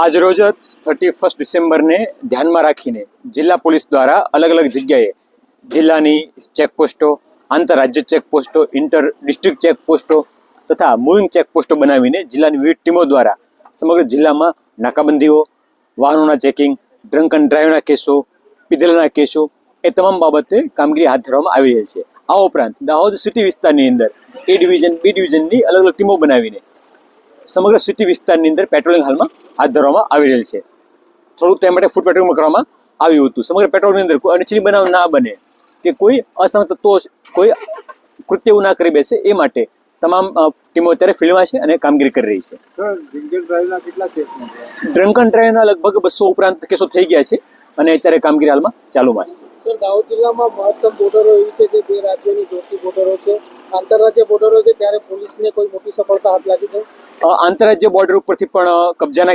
આજરોજ thirty first ડિસેમ્બરને ધ્યાનમાં રાખીને જિલ્લા પોલીસ દ્વારા અલગ અલગ જગ્યાએ જિલ્લાની ચેકપોસ્ટો, આંતરરાજ્ય ચેકપોસ્ટો ઇન્ટર ડિસ્ટ્રિક્ટ ચેકપોસ્ટો તથા મૂવિંગ ચેકપોસ્ટો બનાવીને જિલ્લાની વિવિધ ટીમો દ્વારા સમગ્ર જિલ્લામાં નાકાબંધીઓ, વાહનોના ચેકિંગ ડ્રંક એન્ડ ડ્રાઈવના કેસો, પીધેલાના કેસો એ તમામ બાબતે કામગીરી હાથ ધરવામાં આવી રહી છે. આ ઉપરાંત દાહોદ સિટી વિસ્તારની અંદર એ ડિવિઝન બી ડિવિઝનની અલગ અલગ ટીમો બનાવીને સમગ્ર સિટી વિસ્તારની અંદર પેટ્રોલિંગ હાલમાં હાથ ધરવામાં આવી રહેલ છે. થોડુંક ટાઈમ માટે ફૂડ પેટ્રોલિંગ કરવામાં આવ્યું હતું. સમગ્ર પેટ્રોલની અંદર કોઈ અનિચ્છનીય બનાવ ના બને કે કોઈ અસામાજિક તત્વો કોઈ કૃત્ય એવું ના કરી બેસે એ માટે તમામ ટીમો અત્યારે ફિલ્ડમાં છે અને કામગીરી કરી રહી છે. ડ્રંકન ડ્રિંક ડ્રાઈવના લગભગ બસો ઉપરાંત કેસો થઈ ગયા છે અને અત્યારે કામગીરી હાલમાં ચાલુમાં છે. સર દાહોદ જિલ્લામાં મહત્તમ બોર્ડરો એવી છે જે બે રાજ્યોની જોડતી બોર્ડરો છે. આંતરરાજ્ય બોર્ડરો છે ત્યારે પોલીસને કોઈ મોટી સફળતા હાથ લાગી છે? આંતરરાજ્ય બોર્ડર ઉપરથી પણ કબજાના